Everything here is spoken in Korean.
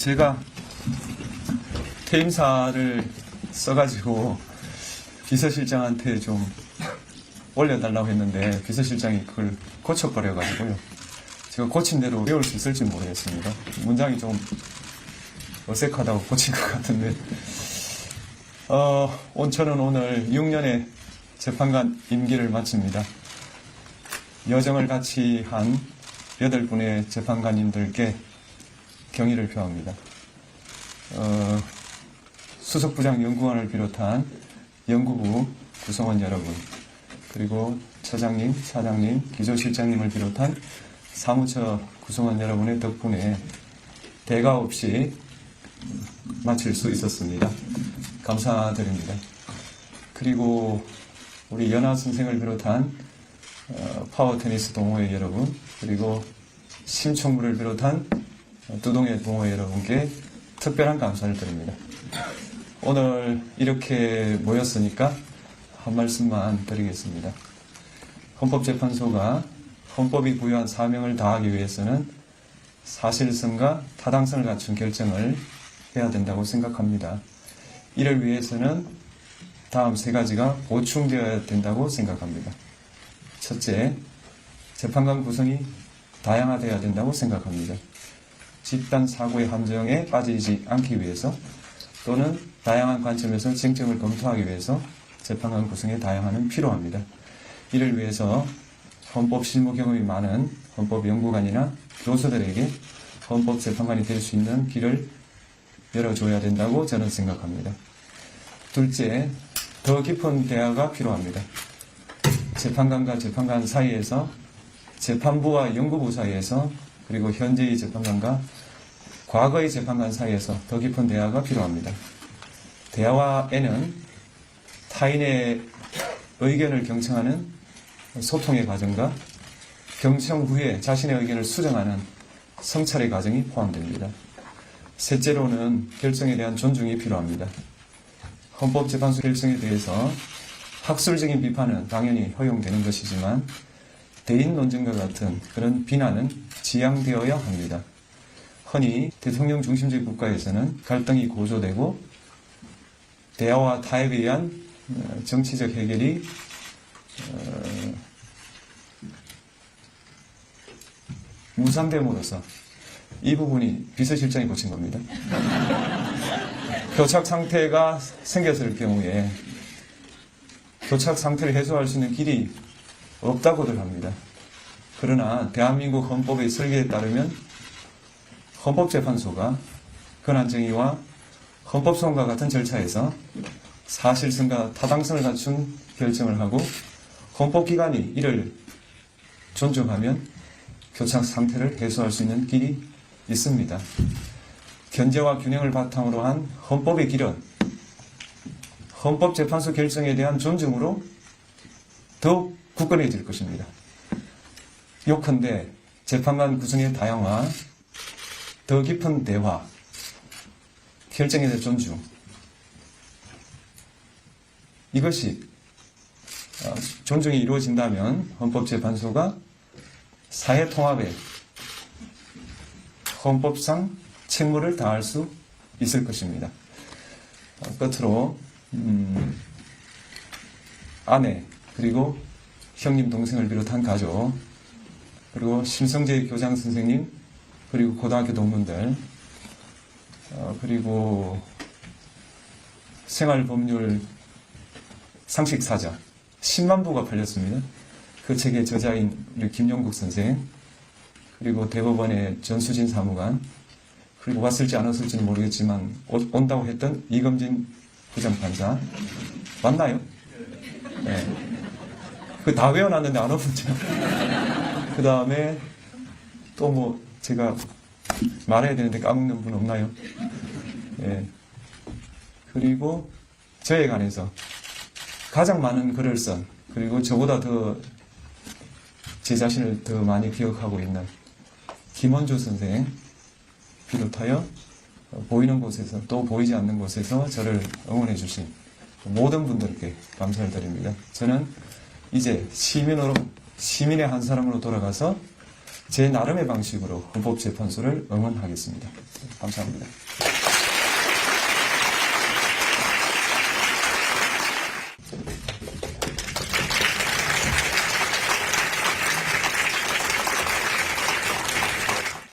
제가 퇴임사를 써가지고 비서실장한테 좀 올려달라고 했는데 비서실장이 그걸 고쳐버려가지고요. 제가 고친 대로 외울 수 있을지 모르겠습니다. 문장이 좀 어색하다고 고친 것 같은데. 어, 온 저는 오늘 6년의 재판관 임기를 마칩니다. 여정을 같이 한 8분의 재판관님들께 경의를 표합니다. 어, 수석부장 연구원을 비롯한 연구부 구성원 여러분, 그리고 처장님, 사장님, 기조실장님을 비롯한 사무처 구성원 여러분의 덕분에 대가 없이 마칠 수 있었습니다. 감사드립니다. 그리고 우리 연하 선생을 비롯한 어, 파워 테니스 동호회 여러분, 그리고 심청부를 비롯한 두동회 동호회 여러분께 특별한 감사를 드립니다. 오늘 이렇게 모였으니까 한 말씀만 드리겠습니다. 헌법재판소가 헌법이 부여한 사명을 다하기 위해서는 사실성과 타당성을 갖춘 결정을 해야 된다고 생각합니다. 이를 위해서는 다음 세 가지가 보충되어야 된다고 생각합니다. 첫째, 재판관 구성이 다양화되어야 된다고 생각합니다. 집단 사고의 함정에 빠지지 않기 위해서 또는 다양한 관점에서 쟁점을 검토하기 위해서 재판관 구성의 다양화는 필요합니다. 이를 위해서 헌법 실무 경험이 많은 헌법 연구관이나 교수들에게 헌법 재판관이 될 수 있는 길을 열어줘야 된다고 저는 생각합니다. 둘째, 더 깊은 대화가 필요합니다. 재판관과 재판관 사이에서 재판부와 연구부 사이에서 그리고 현재의 재판관과 과거의 재판관 사이에서 더 깊은 대화가 필요합니다. 대화에는 타인의 의견을 경청하는 소통의 과정과 경청 후에 자신의 의견을 수정하는 성찰의 과정이 포함됩니다. 셋째로는 결정에 대한 존중이 필요합니다. 헌법재판소 결정에 대해서 학술적인 비판은 당연히 허용되는 것이지만 대인 논쟁과 같은 그런 비난은 지양되어야 합니다. 흔히 대통령 중심적 국가에서는 갈등이 고조되고 대화와 타협에 의한 어, 정치적 해결이 어, 무산됨으로써 이 부분이 비서실장이 고친 겁니다. 교착 상태가 생겼을 경우에 교착 상태를 해소할 수 있는 길이 없다고들 합니다. 그러나 대한민국 헌법의 설계에 따르면 헌법재판소가 권한정의와 헌법소원과 같은 절차에서 사실성과 타당성을 갖춘 결정을 하고 헌법기관이 이를 존중하면 교착 상태를 해소할 수 있는 길이 있습니다. 견제와 균형을 바탕으로 한 헌법의 길은 헌법재판소 결정에 대한 존중으로 더욱 굳건해질 것입니다. 요컨대 재판관 구성의 다양화, 더 깊은 대화, 결정에 대한 존중 이것이 어, 존중이 이루어진다면 헌법재판소가 사회 통합에 헌법상 책무를 다할 수 있을 것입니다. 어, 끝으로 음, 아내 그리고 형님 동생을 비롯한 가족 그리고 심성재 교장 선생님 그리고 고등학교 동문들 어, 그리고 생활법률 상식사전 10만 부가 팔렸습니다. 그 책의 저자인 우리 김용국 선생 그리고 대법원의 전수진 사무관 그리고 왔을지 안 왔을지는 모르겠지만 오- 온다고 했던 이금진 부장판사 맞나요? 네. 그 다 외워놨는데 안 오는죠. 그 다음에 또 뭐 제가 말해야 되는데 까먹는 분 없나요? 예. 그리고 저에 관해서 가장 많은 글을 쓴 그리고 저보다 더 제 자신을 더 많이 기억하고 있는 김원조 선생 비롯하여 보이는 곳에서 또 보이지 않는 곳에서 저를 응원해 주신 모든 분들께 감사를 드립니다. 저는 이제 시민으로 시민의 한 사람으로 돌아가서 제 나름의 방식으로 헌법재판소를 응원하겠습니다. 감사합니다.